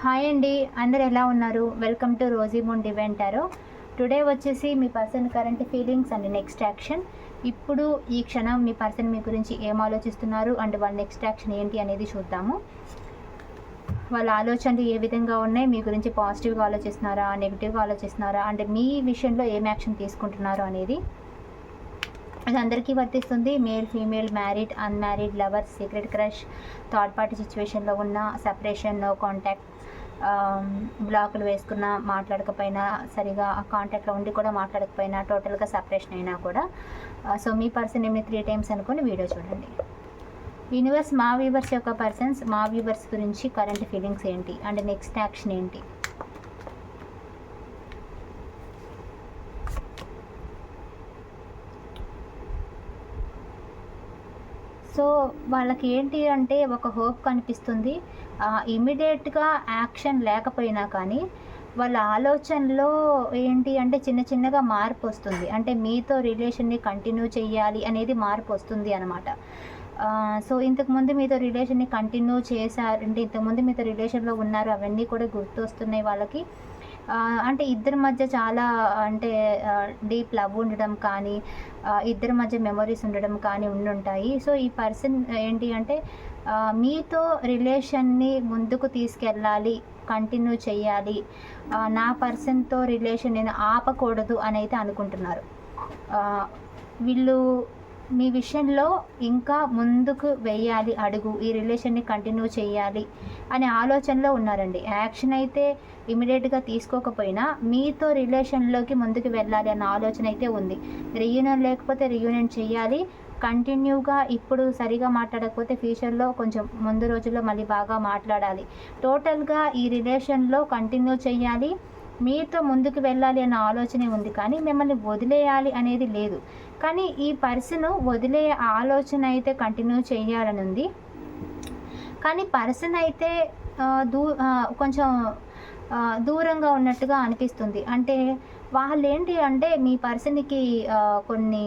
Hi అండి అందరు ఎలా ఉన్నారు? వెల్కమ్ టు రోజీ మూన్ డివెంటారో టుడే వచ్చేసి మీ person current feelings and next action ఇప్పుడు ఈ క్షణం మీ పర్సన్ మీ గురించి ఏం ఆలోచిస్తున్నారు అండ్ వాళ్ళ నెక్స్ట్ యాక్షన్ ఏంటి అనేది చూద్దాము. వాళ్ళ ఆలోచనలు ఏ విధంగా ఉన్నాయి? మీ గురించి పాజిటివ్గా ఆలోచిస్తున్నారా నెగిటివ్గా ఆలోచిస్తున్నారా? అండ్ మీ విషయంలో ఏం యాక్షన్ తీసుకుంటున్నారు అనేది ఇది అందరికీ వర్తిస్తుంది. Male female married unmarried lover secret crush third party సిచ్యువేషన్లో ఉన్న సపరేషన్ నో కాంటాక్ట్ బ్లాకులు వేసుకున్న మాట్లాడకపోయినా సరిగా ఆ కాంటాక్ట్లో ఉండి కూడా మాట్లాడకపోయినా టోటల్గా సపరేషన్ అయినా కూడా. సో మీ పర్సన్ ఏమి త్రీ టైమ్స్ అనుకొని వీడియో చూడండి. యూనివర్స్ మా వ్యూవర్స్ యొక్క పర్సన్స్ మా వ్యూవర్స్ గురించి కరెంట్ ఫీలింగ్స్ ఏంటి? అండ్ నెక్స్ట్ యాక్షన్ ఏంటి? సో వాళ్ళకి ఏంటి అంటే ఒక హోప్ కనిపిస్తుంది. ఇమీడియట్గా యాక్షన్ లేకపోయినా కానీ వాళ్ళ ఆలోచనలో ఏంటి అంటే చిన్న చిన్నగా మార్పు వస్తుంది. అంటే మీతో రిలేషన్ని కంటిన్యూ చేయాలి అనేది మార్పు వస్తుంది అనమాట సో ఇంతకుముందు మీతో రిలేషన్ని కంటిన్యూ చేశారు అంటే ఇంతకుముందు మీతో రిలేషన్లో ఉన్నారు అవన్నీ కూడా గుర్తు వస్తున్నాయి వాళ్ళకి. అంటే ఇద్దరి మధ్య చాలా అంటే డీప్ లవ్ ఉండడం కానీ ఇద్దరి మధ్య మెమరీస్ ఉండడం కానీ ఉండుంటాయి. సో ఈ పర్సన్ ఏంటి అంటే మీతో రిలేషన్ని ముందుకు తీసుకెళ్ళాలి కంటిన్యూ చేయాలి నా పర్సన్తో రిలేషన్ నేను ఆపకూడదు అని అయితే అనుకుంటున్నారు. వీళ్ళు మీ విషయంలో ఇంకా ముందుకు వెయ్యాలి అడుగు ఈ రిలేషన్ని కంటిన్యూ చేయాలి అనే ఆలోచనలో ఉన్నారండి. యాక్షన్ అయితే ఇమీడియట్గా తీసుకోకపోయినా మీతో రిలేషన్లోకి ముందుకు వెళ్ళాలి అన్న ఆలోచన అయితే ఉంది. రీయూనియన్ లేకపోతే రీయూనియన్ చేయాలి. కంటిన్యూగా ఇప్పుడు సరిగా మాట్లాడకపోతే ఫ్యూచర్లో కొంచెం ముందు రోజుల్లో మళ్ళీ బాగా మాట్లాడాలి. టోటల్గా ఈ రిలేషన్లో కంటిన్యూ చేయాలి. మీతో ముందుకు వెళ్ళాలి అన్న ఆలోచనే ఉంది కానీ మిమ్మల్ని వదిలేయాలి అనేది లేదు. కానీ ఈ పర్సన్ వదిలే ఆలోచన అయితే కంటిన్యూ చేయాలని ఉంది. కానీ పర్సన్ అయితే దూ కొంచెం దూరంగా ఉన్నట్టుగా అనిపిస్తుంది. అంటే వాళ్ళు ఏంటి అంటే మీ పర్సన్కి కొన్ని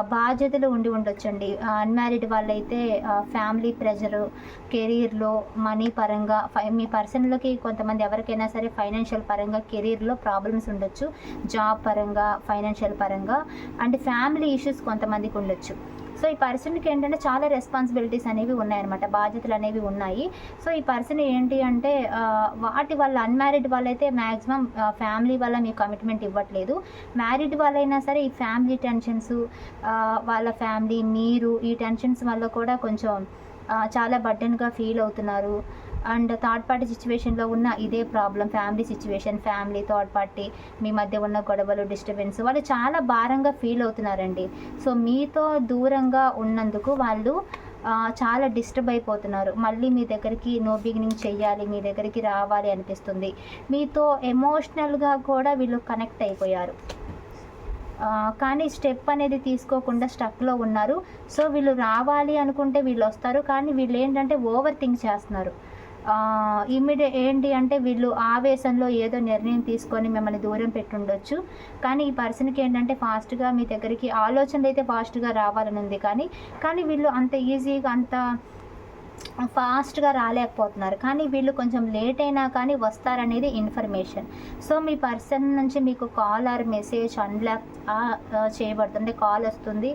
బాధ్యతలు ఉండి ఉండొచ్చండి. అన్మ్యారీడ్ వాళ్ళైతే ఫ్యామిలీ ప్రెషరు కెరీర్లో మనీ పరంగా ఫై- మీ పర్సన్లకి కొంతమంది ఎవరికైనా సరే ఫైనాన్షియల్ పరంగా కెరీర్లో ప్రాబ్లమ్స్ ఉండొచ్చు. జాబ్ పరంగా ఫైనాన్షియల్ పరంగా. అండ్ ఫ్యామిలీ ఇష్యూస్ కొంతమందికి ఉండొచ్చు. సో ఈ పర్సన్కి ఏంటంటే చాలా రెస్పాన్సిబిలిటీస్ అనేవి ఉన్నాయన్నమాట బాధ్యతలు అనేవి ఉన్నాయి. సో ఈ పర్సన్ ఏంటి అంటే వాటి వల్ల అన్మ్యారీడ్ వాళ్ళైతే మ్యాక్సిమం ఫ్యామిలీ వల్ల మీకు కమిట్మెంట్ ఇవ్వట్లేదు. మ్యారీడ్ వాళ్ళైనా సరే ఈ ఫ్యామిలీ టెన్షన్స్ వాళ్ళ ఫ్యామిలీ మీరు ఈ టెన్షన్స్ వల్ల కూడా కొంచెం చాలా బర్డెన్గా ఫీల్ అవుతున్నారు. అండ్ థర్డ్ పార్టీ సిచ్యువేషన్లో ఉన్న ఇదే problem family situation family third party మీ మధ్య ఉన్న గొడవలు డిస్టర్బెన్స్ వాళ్ళు చాలా భారంగా ఫీల్ అవుతున్నారండి. సో మీతో దూరంగా ఉన్నందుకు వాళ్ళు చాలా డిస్టర్బ్ అయిపోతున్నారు. మళ్ళీ మీ దగ్గరికి నో బిగినింగ్ చెయ్యాలి మీ దగ్గరికి రావాలి అనిపిస్తుంది. మీతో ఎమోషనల్గా కూడా వీళ్ళు కనెక్ట్ అయిపోయారు. కానీ స్టెప్ అనేది తీసుకోకుండా స్టక్లో ఉన్నారు. సో వీళ్ళు రావాలి అనుకుంటే వీళ్ళు వస్తారు. కానీ వీళ్ళు ఏంటంటే ఓవర్ థింక్ చేస్తున్నారు. ఇమీడియట్ ఏంటి అంటే వీళ్ళు ఆవేశంలో ఏదో నిర్ణయం తీసుకొని మిమ్మల్ని దూరం పెట్టుండొచ్చు. కానీ ఈ పర్సన్కి ఏంటంటే ఫాస్ట్గా మీ దగ్గరికి ఆలోచనలు అయితే ఫాస్ట్గా రావాలని ఉంది కానీ కానీ వీళ్ళు అంత ఈజీగా అంత ఫాస్ట్గా రాలేకపోతున్నారు. కానీ వీళ్ళు కొంచెం లేట్ అయినా కానీ వస్తారనేది ఇన్ఫర్మేషన్. సో మీ పర్సన్ నుంచి మీకు కాల్ ఆర్ మెసేజ్ అన్బ్లాక్ చేయబడుతుంది. కాల్ వస్తుంది.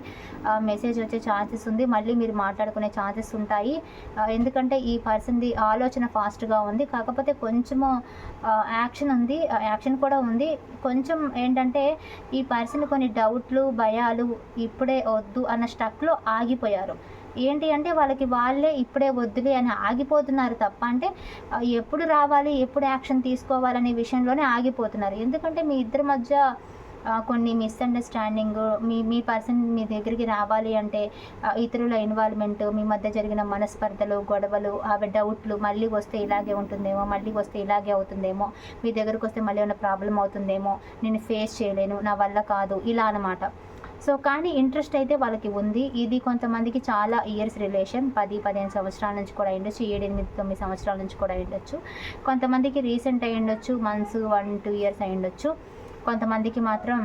మెసేజ్ వచ్చే ఛాన్సెస్ ఉంది. మళ్ళీ మీరు మాట్లాడుకునే ఛాన్సెస్ ఉంటాయి. ఎందుకంటే ఈ పర్సన్ది ఆలోచన ఫాస్ట్గా ఉంది. కాకపోతే కొంచెము యాక్షన్ ఉంది. యాక్షన్ కూడా ఉంది. కొంచెం ఏంటంటే ఈ పర్సన్ కొన్ని డౌట్లు భయాలు ఇప్పుడే వద్దు అన్న స్టక్లో ఆగిపోయారు. ఏంటి అంటే వాళ్ళకి వాళ్ళే ఇప్పుడే వద్దులే అని ఆగిపోతున్నారు తప్ప అంటే ఎప్పుడు రావాలి ఎప్పుడు యాక్షన్ తీసుకోవాలనే విషయంలోనే ఆగిపోతున్నారు. ఎందుకంటే మీ ఇద్దరి మధ్య కొన్ని మిస్అండర్స్టాండింగ్ మీ మీ పర్సన్ మీ దగ్గరికి రావాలి అంటే ఇతరుల ఇన్వాల్వ్మెంట్ మీ మధ్య జరిగిన మనస్పర్ధలు గొడవలు అవి డౌట్లు మళ్ళీ వస్తే ఇలాగే ఉంటుందేమో మళ్ళీ వస్తే ఇలాగే అవుతుందేమో మీ దగ్గరకు వస్తే మళ్ళీ ఏమైనా ప్రాబ్లం అవుతుందేమో నేను ఫేస్ చేయలేను నా వల్ల కాదు ఇలా అనమాట సో కానీ ఇంట్రెస్ట్ అయితే వాళ్ళకి ఉంది. ఇది కొంతమందికి చాలా ఇయర్స్ రిలేషన్. పది పదిహేను సంవత్సరాల నుంచి కూడా అయ్యుండొచ్చు. ఏడు ఎనిమిది తొమ్మిది సంవత్సరాల నుంచి కూడా అయ్యుండొచ్చు. కొంతమందికి రీసెంట్ అయ్యుండొచ్చు. మంత్స్ వన్ టూ ఇయర్స్ అయ్యుండొచ్చు. కొంతమందికి మాత్రం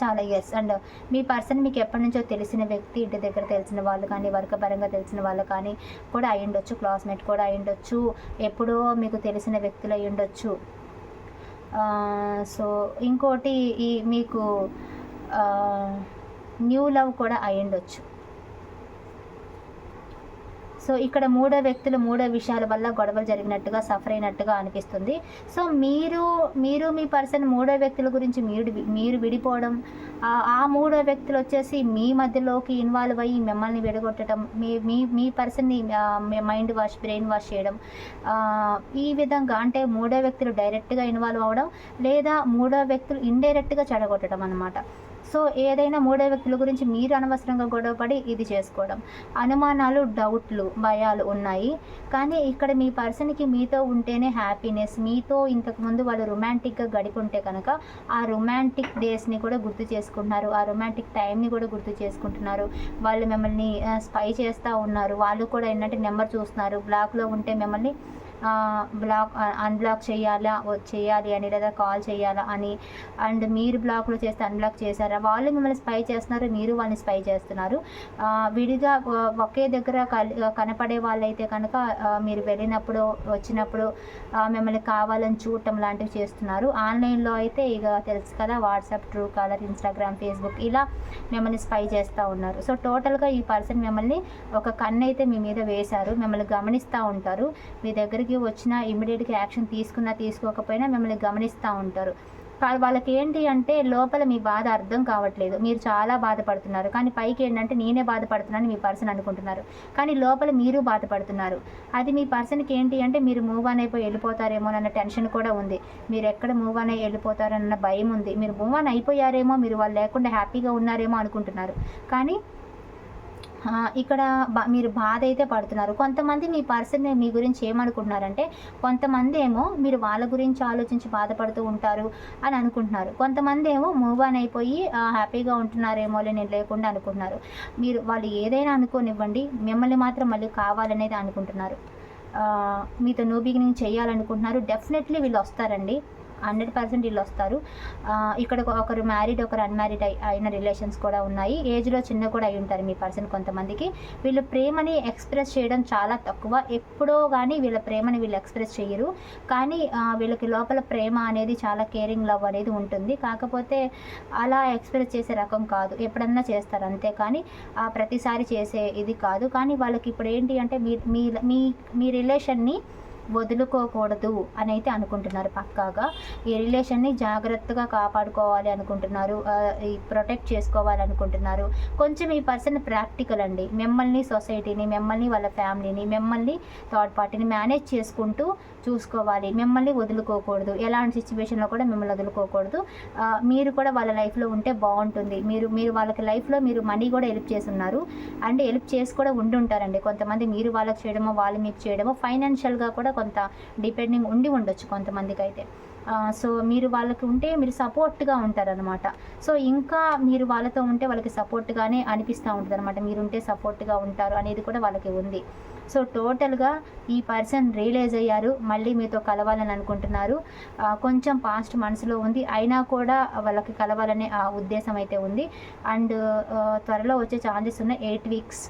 చాలా ఇయర్స్. అండ్ మీ పర్సన్ మీకు ఎప్పటి నుంచో తెలిసిన వ్యక్తి ఇంటి దగ్గర తెలిసిన వాళ్ళు కానీ వర్క్ పరంగా తెలిసిన వాళ్ళు కానీ కూడా అయ్యుండొచ్చు. క్లాస్మేట్ కూడా అయి ఎప్పుడో మీకు తెలిసిన వ్యక్తులు అయ్యుండొచ్చు. సో ఇంకోటి ఈ మీకు న్యూ లవ్ కూడా అయ్యుండొచ్చు. సో ఇక్కడ మూడో వ్యక్తులు మూడో విషయాల వల్ల గొడవలు జరిగినట్టుగా సఫర్ అయినట్టుగా అనిపిస్తుంది. సో మీరు మీరు మీ పర్సన్ మూడో వ్యక్తుల గురించి మీరు మీరు విడిపోవడం ఆ- మూడో వ్యక్తులు వచ్చేసి మీ మధ్యలోకి ఇన్వాల్వ్ అయ్యి మిమ్మల్ని విడగొట్టడం మీ మీ మీ పర్సన్ని మైండ్ వాష్ బ్రెయిన్ వాష్ చేయడం ఈ విధంగా అంటే మూడో వ్యక్తులు డైరెక్ట్గా ఇన్వాల్వ్ అవ్వడం లేదా మూడో వ్యక్తులు ఇండైరెక్ట్గా చెడగొట్టడం అనమాట సో ఏదైనా మూడో వ్యక్తుల గురించి మీరు అనవసరంగా గొడవపడి ఇది చేసుకోవడం. అనుమానాలు డౌట్లు భయాలు ఉన్నాయి. కానీ ఇక్కడ మీ పర్సన్కి మీతో ఉంటేనే హ్యాపీనెస్. మీతో ఇంతకుముందు వాళ్ళు రొమాంటిక్గా గడిపుంటే కనుక ఆ రొమాంటిక్ డేస్ని కూడా గుర్తు చేసుకుంటున్నారు. ఆ రొమాంటిక్ టైంని కూడా గుర్తు చేసుకుంటున్నారు. వాళ్ళు మిమ్మల్ని స్పై చేస్తూ ఉన్నారు. వాళ్ళు కూడా ఏంటంటే నెంబర్ చూస్తున్నారు. బ్లాక్లో ఉంటే మిమ్మల్ని బ్లాక్ అన్బ్లాక్ చేయాలా చేయాలి అని లేదా కాల్ చేయాలా అని అండ్ మీరు బ్లాక్లో చేస్తే అన్బ్లాక్ చేశారా? వాళ్ళు మిమ్మల్ని స్పై చేస్తున్నారు మీరు వాళ్ళని స్పై చేస్తున్నారు. విడిగా ఒకే దగ్గర కలి- కనపడే వాళ్ళైతే కనుక మీరు వెళ్ళినప్పుడు వచ్చినప్పుడు మిమ్మల్ని కావాలని చూడటం లాంటివి చేస్తున్నారు. ఆన్లైన్లో అయితే ఇక తెలుసు కదా WhatsApp Truecaller Instagram Facebook ఇలా మిమ్మల్ని స్పై చేస్తూ ఉన్నారు. సో టోటల్గా ఈ పర్సన్ మిమ్మల్ని ఒక కన్ను అయితే మీ మీద వేశారు. మిమ్మల్ని గమనిస్తూ ఉంటారు. మీ దగ్గరికి వచ్చిన ఇమీడియట్గా యాక్షన్ తీసుకున్నా తీసుకోకపోయినా మిమ్మల్ని గమనిస్తూ ఉంటారు. కా- వాళ్ళకి ఏంటి అంటే లోపల మీ బాధ అర్థం కావట్లేదు. మీరు చాలా బాధపడుతున్నారు. కానీ పైకి ఏంటంటే నేనే బాధపడుతున్నాను మీ పర్సన్ అనుకుంటున్నారు. కానీ లోపల మీరు బాధపడుతున్నారు. అది మీ పర్సన్కి ఏంటి అంటే మీరు మూవ్ ఆన్ అయిపోయి వెళ్ళిపోతారేమో అన్న టెన్షన్ కూడా ఉంది. మీరు ఎక్కడ మూవ్ ఆన్ అయ్యి వెళ్ళిపోతారన్న భయం ఉంది. మీరు మూవ్ ఆన్ అయిపోయారేమో మీరు వాళ్ళు లేకుండా హ్యాపీగా ఉన్నారేమో అనుకుంటున్నారు. కానీ ఇక్కడ బా మీరు బాధ అయితే పడుతున్నారు. కొంతమంది మీ పర్సన్ మీ గురించి ఏమనుకుంటున్నారంటే కొంతమంది ఏమో మీరు వాళ్ళ గురించి ఆలోచించి బాధపడుతూ ఉంటారు అని అనుకుంటున్నారు. కొంతమంది ఏమో మూవ్ ఆన్ అయిపోయి హ్యాపీగా ఉంటున్నారేమో నేను లేకుండా అనుకుంటున్నారు. మీరు వాళ్ళు ఏదైనా అనుకోనివ్వండి మిమ్మల్ని మాత్రం మళ్ళీ కావాలనేది అనుకుంటున్నారు. మీతో నో బిగినింగ్ చేయాలనుకుంటున్నారు. డెఫినెట్లీ వీళ్ళు వస్తారండి. హండ్రెడ్ పర్సెంట్ వీళ్ళు వస్తారు ఇక్కడ ఒకరు మ్యారీడ్ ఒకరు అన్మ్యారీడ్ అయిన రిలేషన్స్ కూడా ఉన్నాయి. ఏజ్లో చిన్న కూడా అయి ఉంటారు మీ పర్సన్ కొంతమందికి. వీళ్ళు ప్రేమని ఎక్స్ప్రెస్ చేయడం చాలా తక్కువ. ఎప్పుడో కానీ వీళ్ళ ప్రేమని వీళ్ళు ఎక్స్ప్రెస్ చేయరు. కానీ వీళ్ళకి లోపల ప్రేమ అనేది చాలా కేరింగ్ లవ్ అనేది ఉంటుంది. కాకపోతే అలా ఎక్స్ప్రెస్ చేసే రకం కాదు. ఎప్పుడన్నా చేస్తారు అంతే. కానీ ఆ, ప్రతిసారి చేసే ఇది కాదు. కానీ వాళ్ళకి ఇప్పుడు ఏంటి అంటే మీ మీ మీ రిలేషన్ని వదులుకోకూడదు అని అయితే అనుకుంటున్నారు. పక్కాగా ఈ రిలేషన్ని జాగ్రత్తగా కాపాడుకోవాలి అనుకుంటున్నారు. ప్రొటెక్ట్ చేసుకోవాలి అనుకుంటున్నారు. కొంచెం ఈ పర్సన్ ప్రాక్టికల్ అండి. మిమ్మల్ని సొసైటీని మిమ్మల్ని వాళ్ళ ఫ్యామిలీని మిమ్మల్ని థర్డ్ పార్టీని మేనేజ్ చేసుకుంటూ చూసుకోవాలి. మిమ్మల్ని వదులుకోకూడదు. ఎలాంటి సిచ్యువేషన్లో కూడా మిమ్మల్ని వదులుకోకూడదు. మీరు కూడా వాళ్ళ లైఫ్లో ఉంటే బాగుంటుంది. మీరు మీరు వాళ్ళకి లైఫ్లో మీరు మనీ కూడా హెల్ప్ చేస్తున్నారు. అండ్ హెల్ప్ చేసి కూడా ఉండి ఉంటారండి. కొంతమంది మీరు వాళ్ళకి చేయడమో వాళ్ళు మీకు చేయడమో ఫైనాన్షియల్గా కూడా కొంత డిపెండింగ్ ఉండి ఉండొచ్చు కొంతమందికి అయితే. సో మీరు వాళ్ళకి ఉంటే మీరు సపోర్ట్గా ఉంటారనమాట సో ఇంకా మీరు వాళ్ళతో ఉంటే వాళ్ళకి సపోర్ట్గానే అనిపిస్తూ ఉంటుంది అనమాట మీరుంటే సపోర్ట్గా ఉంటారు అనేది కూడా వాళ్ళకి ఉంది. సో టోటల్గా ఈ పర్సన్ రియలైజ్ అయ్యారు. మళ్ళీ మీతో కలవాలని అనుకుంటున్నారు. కొంచెం పాస్ట్ మనసులో ఉంది. అయినా కూడా వాళ్ళకి కలవాలనే ఆ ఉద్దేశం అయితే ఉంది. అండ్ త్వరలో వచ్చే ఛాన్సెస్ ఉన్నాయి ఎయిట్ వీక్స్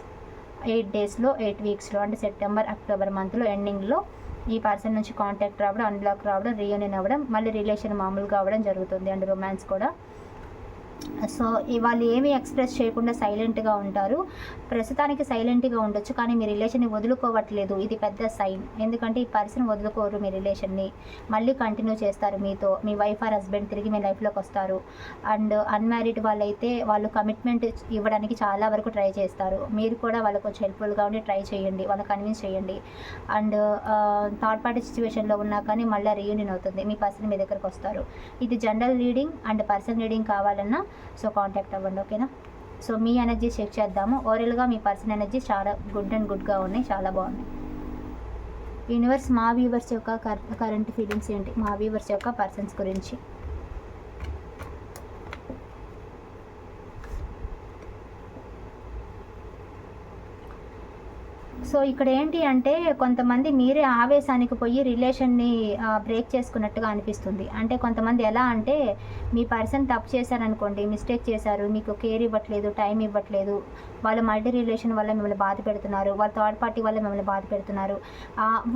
ఎయిట్ డేస్లో ఎయిట్ వీక్స్లో అంటే సెప్టెంబర్ అక్టోబర్ మంత్లో ఎండింగ్లో ఈ పర్సన్ నుంచి కాంటాక్ట్ రావడం అన్బ్లాక్ రావడం రీయూనియన్ అవ్వడం మళ్ళీ రిలేషన్ మామూలుగా అవ్వడం జరుగుతుంది అండ్ రొమాన్స్ కూడా. సో వాళ్ళు ఏమీ ఎక్స్ప్రెస్ చేయకుండా సైలెంట్గా ఉంటారు. ప్రస్తుతానికి సైలెంట్గా ఉండొచ్చు కానీ మీ రిలేషన్ని వదులుకోవట్లేదు. ఇది పెద్ద సైన్. ఎందుకంటే ఈ పర్సన్ వదులుకోరు మీ రిలేషన్ని. మళ్ళీ కంటిన్యూ చేస్తారు మీతో. మీ వైఫ్ ఆర్ హస్బెండ్ తిరిగి మీ లైఫ్లోకి వస్తారు. అండ్ అన్మ్యారీడ్ వాళ్ళైతే వాళ్ళు కమిట్మెంట్ ఇవ్వడానికి చాలా వరకు ట్రై చేస్తారు. మీరు కూడా వాళ్ళకు కొంచెం హెల్ప్ఫుల్గా ఉండి ట్రై చేయండి. వాళ్ళని కన్విన్స్ చేయండి. అండ్ థర్డ్ పార్టీ సిచ్యువేషన్లో ఉన్నా కానీ మళ్ళీ రీయూనియన్ అవుతుంది. మీ పర్సన్ మీ దగ్గరకు వస్తారు. ఇది general reading and person reading కావాలన్నా సో కాంటాక్ట్ అవ్వండి ఓకేనా సో మీ ఎనర్జీ చెక్ చేద్దాము. ఓవరాల్గా మీ పర్సన్ ఎనర్జీ చాలా గుడ్ అండ్ గుడ్గా ఉన్నాయి చాలా బాగున్నాయి. యూనివర్స్ మా వ్యూవర్స్ యొక్క కరెంట్ ఫీలింగ్స్ ఏంటి? మా వ్యూవర్స్ యొక్క పర్సన్స్ గురించి. సో ఇక్కడ ఏంటి అంటే కొంతమంది మీరే ఆవేశానికి పోయి రిలేషన్ని బ్రేక్ చేసుకున్నట్టుగా అనిపిస్తుంది. అంటే కొంతమంది ఎలా అంటే మీ పర్సన్ తప్పు చేశారనుకోండి మిస్టేక్ చేశారు మీకు కేర్ ఇవ్వట్లేదు టైం ఇవ్వట్లేదు వాళ్ళు మల్టీ రిలేషన్ వల్ల మిమ్మల్ని బాధ పెడుతున్నారు వాళ్ళ థర్డ్ పార్టీ వల్ల మిమ్మల్ని బాధ పెడుతున్నారు.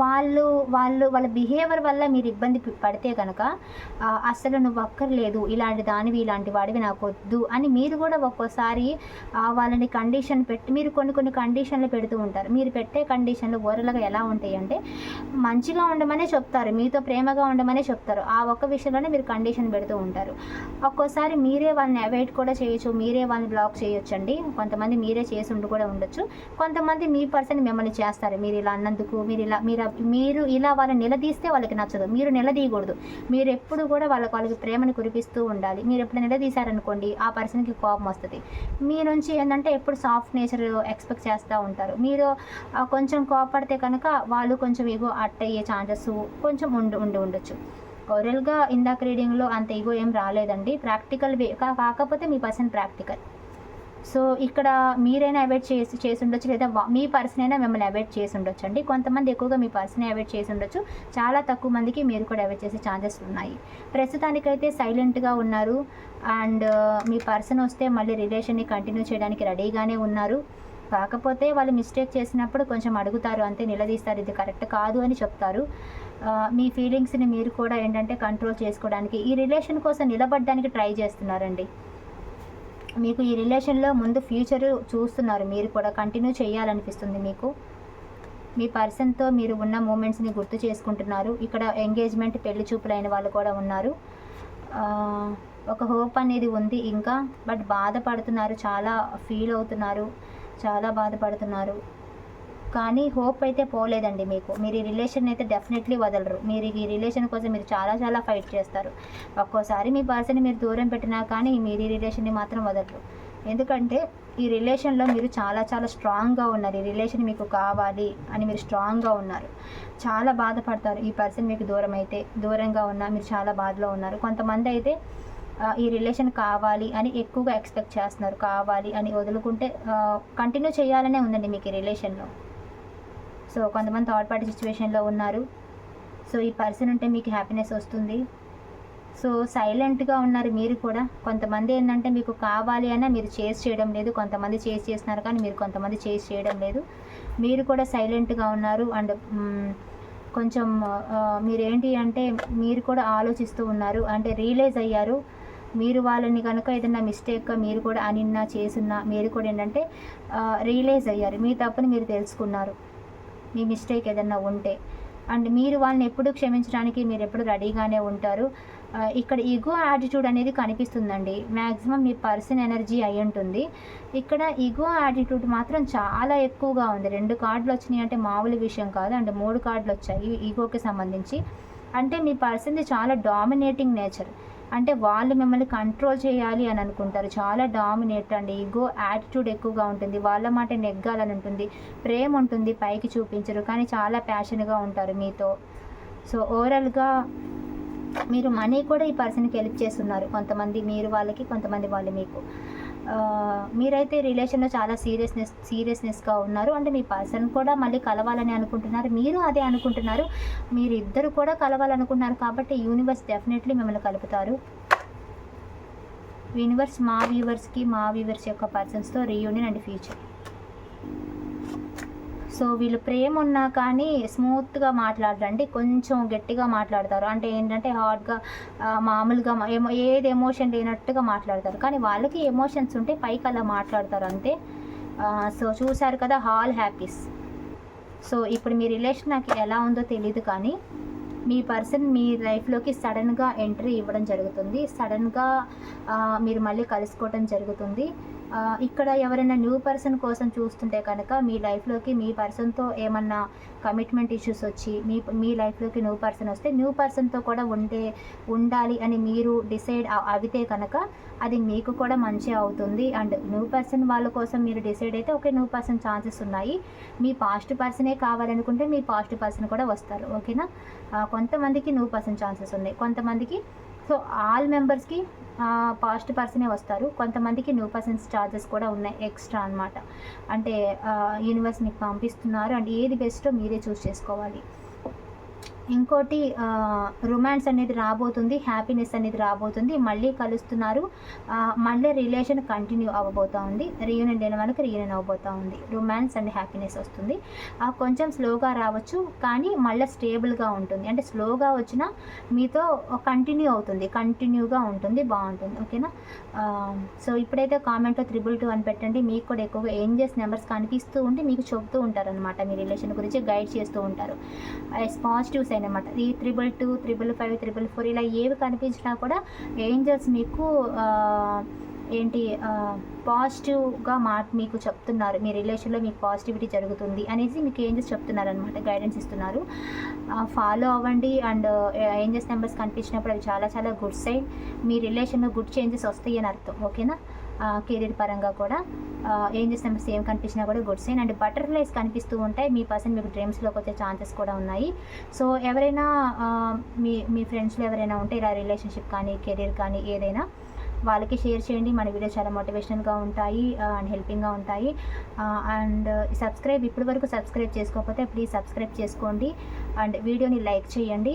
వాళ్ళు వాళ్ళు వాళ్ళ బిహేవియర్ వల్ల మీరు ఇబ్బంది పడితే కనుక అస్సలు అసలు నువ్వు అక్కర్లేదు ఇలాంటి దానివి ఇలాంటి వాడివి నాకు వద్దు అని మీరు కూడా ఒక్కోసారి వాళ్ళని కండిషన్ పెట్టి మీరు కొన్ని కొన్ని కండిషన్లు పెడుతూ ఉంటారు. మీరు పెట్టే కండిషన్లు ఓరల్గా ఎలా ఉంటాయి అంటే మంచిగా ఉండమనే చెప్తారు మీతో ప్రేమగా ఉండమనే చెప్తారు. ఆ ఒక్క విషయంలోనే మీరు కండిషన్ పెడుతూ ఉంటారు. ఒక్కోసారి మీరే వాళ్ళని అవాయిడ్ కూడా చేయొచ్చు మీరే వాళ్ళని బ్లాక్ చేయొచ్చండి. కొంతమంది మీరే చేసి ఉండి కూడా ఉండొచ్చు. కొంతమంది మీ పర్సన్ మిమ్మల్ని చేస్తారు. మీరు ఇలా అన్నందుకు మీరు ఇలా మీరు మీరు ఇలా వాళ్ళని నిలదీస్తే వాళ్ళకి నచ్చదు. మీరు నిలదీయకూడదు. మీరు ఎప్పుడు కూడా వాళ్ళకి వాళ్ళకి ప్రేమను కురిపిస్తూ ఉండాలి. మీరు ఎప్పుడు నిలదీశారనుకోండి ఆ పర్సన్కి కోపం వస్తుంది. మీ నుంచి ఏంటంటే ఎప్పుడు సాఫ్ట్ నేచర్ ఎక్స్పెక్ట్ చేస్తూ ఉంటారు. మీరు కొంచెం కోపడితే కనుక వాళ్ళు కొంచెం ఇగో అట్ అయ్యే ఛాన్సెస్ కొంచెం ఉండి ఉండి ఉండొచ్చు. ఓరల్గా ఇందాక రీడింగ్లో అంత ఇగో ఏం రాలేదండి. ప్రాక్టికల్ వే కాకపోతే మీ పర్సన్ ప్రాక్టికల్ సో ఇక్కడ మీరైనా అవాయిడ్ చేసి చేసి ఉండొచ్చు లేదా మీ పర్సన్ అయినా మిమ్మల్ని అవాయిడ్ చేసి ఉండొచ్చు అండి కొంతమంది ఎక్కువగా మీ పర్సన్ అవాయిడ్ చేసి ఉండొచ్చు. చాలా తక్కువ మందికి మీరు కూడా అవాయిడ్ చేసే ఛాన్సెస్ ఉన్నాయి. ప్రస్తుతానికైతే సైలెంట్గా ఉన్నారు. అండ్ మీ పర్సన్ వస్తే మళ్ళీ రిలేషన్ని కంటిన్యూ చేయడానికి రెడీగానే ఉన్నారు. కాకపోతే వాళ్ళు మిస్టేక్ చేసినప్పుడు కొంచెం అడుగుతారు అంతే నిలదీస్తారు ఇది కరెక్ట్ కాదు అని చెప్తారు. మీ ఫీలింగ్స్ని మీరు కూడా ఏంటంటే కంట్రోల్ చేసుకోవడానికి ఈ రిలేషన్ కోసం నిలబడడానికి ట్రై చేస్తున్నారండి. మీకు ఈ రిలేషన్లో ముందు ఫ్యూచర్ చూస్తున్నారు మీరు కూడా కంటిన్యూ చేయాలనిపిస్తుంది మీకు. మీ పర్సన్తో మీరు ఉన్న మూమెంట్స్ని గుర్తు చేసుకుంటున్నారు. ఇక్కడ ఎంగేజ్మెంట్ పెళ్ళి చూపులైన వాళ్ళు కూడా ఉన్నారు. ఒక హోప్ అనేది ఉంది ఇంకా బట్ బాధపడుతున్నారు చాలా ఫీల్ అవుతున్నారు. చాలా బాధపడుతున్నారు. కానీ హోప్ అయితే పోలేదండి మీకు. మీరు ఈ రిలేషన్ అయితే డెఫినెట్లీ వదలరు. మీరు ఈ రిలేషన్ కోసం మీరు చాలా చాలా ఫైట్ చేస్తారు. ఒక్కోసారి మీ పర్సన్ మీరు దూరం పెట్టినా కానీ మీరు ఈ రిలేషన్ని మాత్రం వదలరు. ఎందుకంటే ఈ రిలేషన్లో మీరు చాలా చాలా స్ట్రాంగ్గా ఉన్నారు. ఈ రిలేషన్ మీకు కావాలి అని మీరు స్ట్రాంగ్గా ఉన్నారు. చాలా బాధపడతారు. ఈ పర్సన్ మీకు దూరం అయితే దూరంగా ఉన్నా మీరు చాలా బాధలో ఉన్నారు. కొంతమంది అయితే ఈ రిలేషన్ కావాలి అని ఎక్కువగా ఎక్స్పెక్ట్ చేస్తున్నారు. కావాలి అని వదులుకుంటే కంటిన్యూ చేయాలనే ఉందండి మీకు ఈ రిలేషన్లో. సో కొంతమంది థర్డ్ పార్టీ సిచ్యువేషన్లో ఉన్నారు. సో ఈ పర్సన్ ఉంటే మీకు హ్యాపీనెస్ వస్తుంది. సో సైలెంట్గా ఉన్నారు మీరు కూడా. కొంతమంది ఏంటంటే మీకు కావాలి అన్న మీరు చేసి చేయడం లేదు. కొంతమంది చేసి చేస్తున్నారు కానీ మీరు కొంతమంది చేసి చేయడం లేదు. మీరు కూడా సైలెంట్గా ఉన్నారు. అండ్ కొంచెం మీరేంటి అంటే మీరు కూడా ఆలోచిస్తూ ఉన్నారు. అంటే రియలైజ్ అయ్యారు. మీరు వాళ్ళని కనుక ఏదైనా మిస్టేక్గా మీరు కూడా అనిన్నా చేసున్నా మీరు కూడా ఏంటంటే రియలైజ్ అయ్యారు. మీ తప్పుని మీరు తెలుసుకున్నారు. మీ మిస్టేక్ ఏదైనా ఉంటే. అండ్ మీరు వాళ్ళని ఎప్పుడు క్షమించడానికి మీరు ఎప్పుడు రెడీగానే ఉంటారు. ఇక్కడ ఈగో యాటిట్యూడ్ అనేది కనిపిస్తుందండి. మ్యాక్సిమం మీ పర్సన్ ఎనర్జీ అయి ఉంటుంది. ఇక్కడ ఈగో యాటిట్యూడ్ మాత్రం చాలా ఎక్కువగా ఉంది. రెండు కార్డులు వచ్చినాయి అంటే మామూలు విషయం కాదు. అంటే మూడు కార్డులు వచ్చాయి ఈగోకి సంబంధించి. అంటే మీ పర్సన్ది చాలా డామినేటింగ్ నేచర్ అంటే వాళ్ళు మిమ్మల్ని కంట్రోల్ చేయాలి అని అనుకుంటారు. చాలా డామినేట్ అండి. ఈగో యాటిట్యూడ్ ఎక్కువగా ఉంటుంది. వాళ్ళ మాట నెగ్గాలని ఉంటుంది. ప్రేమ ఉంటుంది. పైకి చూపించరు. కానీ చాలా ప్యాషన్గా ఉంటారు మీతో. సో ఓవరాల్గా మీరు మనీ కూడా ఈ పర్సన్కి హెల్ప్ చేస్తున్నారు. కొంతమంది మీరు వాళ్ళకి కొంతమంది వాళ్ళు మీకు. మీరైతే రిలేషన్లో చాలా సీరియస్నెస్ సీరియస్నెస్గా ఉన్నారు. అంటే మీ పర్సన్ కూడా మళ్ళీ కలవాలని అనుకుంటున్నారు. మీరు అదే అనుకుంటున్నారు. మీరు ఇద్దరు కూడా కలవాలనుకుంటున్నారు కాబట్టి యూనివర్స్ డెఫినెట్లీ మిమ్మల్ని కలుపుతారు. యూనివర్స్ మా వ్యూవర్స్కి మా వ్యూవర్స్ యొక్క పర్సన్స్తో రీయూనియన్ అండ్ ఫ్యూచర్. సో వీళ్ళు ప్రేమ ఉన్నా కానీ స్మూత్గా మాట్లాడరండి. కొంచెం గట్టిగా మాట్లాడతారు. అంటే ఏంటంటే హార్డ్గా మామూలుగా ఏమో ఏది ఎమోషన్ లేనట్టుగా మాట్లాడతారు. కానీ వాళ్ళకి ఎమోషన్స్ ఉంటే పైకి అలా మాట్లాడతారు అంతే. సో చూశారు కదా హాల్ హ్యాపీస్. సో ఇప్పుడు మీ రిలేషన్ నాకు ఎలా ఉందో తెలియదు కానీ మీ పర్సన్ మీ లైఫ్లోకి సడన్గా ఎంట్రీ ఇవ్వడం జరుగుతుంది. సడన్గా మీరు మళ్ళీ కలుసుకోవడం జరుగుతుంది. ఇక్కడ ఎవరైనా న్యూ పర్సన్ కోసం చూస్తుంటే కనుక మీ లైఫ్లోకి మీ పర్సన్తో ఏమన్నా కమిట్మెంట్ ఇష్యూస్ వచ్చి మీ మీ లైఫ్లోకి న్యూ పర్సన్ వస్తే న్యూ పర్సన్తో కూడా ఉండే ఉండాలి అని మీరు డిసైడ్ అవితే కనుక అది మీకు కూడా మంచి అవుతుంది. అండ్ న్యూ పర్సన్ వాళ్ళ కోసం మీరు డిసైడ్ అయితే ఓకే న్యూ పర్సన్ ఛాన్సెస్ ఉన్నాయి. మీ పాస్ట్ పర్సనే కావాలనుకుంటే మీ పాస్ట్ పర్సన్ కూడా వస్తారు. ఓకేనా? కొంతమందికి న్యూ పర్సన్ ఛాన్సెస్ ఉన్నాయి. కొంతమందికి సో ఆల్ మెంబర్స్కి పాస్ట్ పర్సనే వస్తారు. కొంతమందికి న్యూ పర్సన్స్ ఛార్జెస్ కూడా ఉన్నాయి ఎక్స్ట్రా అనమాట అంటే యూనివర్స్ మీకు పంపిస్తున్నారు. అండ్ ఏది బెస్టో మీరే చూస్ చేసుకోవాలి. ఇంకోటి రొమాన్స్ అనేది రాబోతుంది హ్యాపీనెస్ అనేది రాబోతుంది మళ్ళీ కలుస్తున్నారు మళ్ళీ రిలేషన్ కంటిన్యూ అవ్వబోతూ ఉంది రీయూనియన్ లేని వాళ్ళకి రీయూనియన్ అవ్వబోతూ ఉంది రొమాన్స్ అండ్ హ్యాపీనెస్ వస్తుంది. ఆ, కొంచెం స్లోగా రావచ్చు కానీ మళ్ళీ స్టేబుల్గా ఉంటుంది. అంటే స్లోగా వచ్చినా మీతో కంటిన్యూ అవుతుంది కంటిన్యూగా ఉంటుంది బాగుంటుంది ఓకేనా? సో ఇప్పుడైతే కామెంట్లో త్రిబుల్ టూ అని పెట్టండి. మీకు కూడా ఎక్కువగా ఏంజెస్ నెంబర్స్ కనిపిస్తూ ఉంటే మీకు చెబుతూ ఉంటారనమాట మీ రిలేషన్ గురించి గైడ్ చేస్తూ ఉంటారు. పాజిటివ్ సైన్ అనమాట ఈ triple two triple five triple four ఇలా ఏవి కనిపించినా కూడా ఏంజల్స్ మీకు ఏంటి పాజిటివ్గా మా మీకు చెప్తున్నారు. మీ రిలేషన్లో మీకు పాజిటివిటీ జరుగుతుంది అనేసి మీకు ఏంజెస్ చెప్తున్నారు అనమాట గైడెన్స్ ఇస్తున్నారు. ఫాలో అవ్వండి అండ్ ఏంజెస్ నెంబర్స్ కనిపించినప్పుడు అవి చాలా చాలా గుడ్ సైడ్ మీ రిలేషన్లో గుడ్ చేంజెస్ వస్తాయి అని అర్థం. ఓకేనా? కెరీర్ పరంగా కూడా ఏం చేస్తాం సేమ్ కనిపించినా కూడా గుడ్ సైన్ అండ్ బటర్ఫ్లైస్ కనిపిస్తూ ఉంటాయి. మీ పర్సన్ మీకు డ్రీమ్స్లోకి వచ్చే ఛాన్సెస్ కూడా ఉన్నాయి. సో ఎవరైనా మీ మీ ఫ్రెండ్స్లో ఎవరైనా ఉంటే ఇలా రిలేషన్షిప్ కానీ కెరీర్ కానీ ఏదైనా వాళ్ళకి షేర్ చేయండి. మన వీడియో చాలా మోటివేషనల్గా ఉంటాయి అండ్ హెల్పింగ్గా ఉంటాయి. అండ్ సబ్స్క్రైబ్ ఇప్పటి వరకు సబ్స్క్రైబ్ చేసుకోకపోతే ప్లీజ్ సబ్స్క్రైబ్ చేసుకోండి. అండ్ వీడియోని లైక్ చేయండి.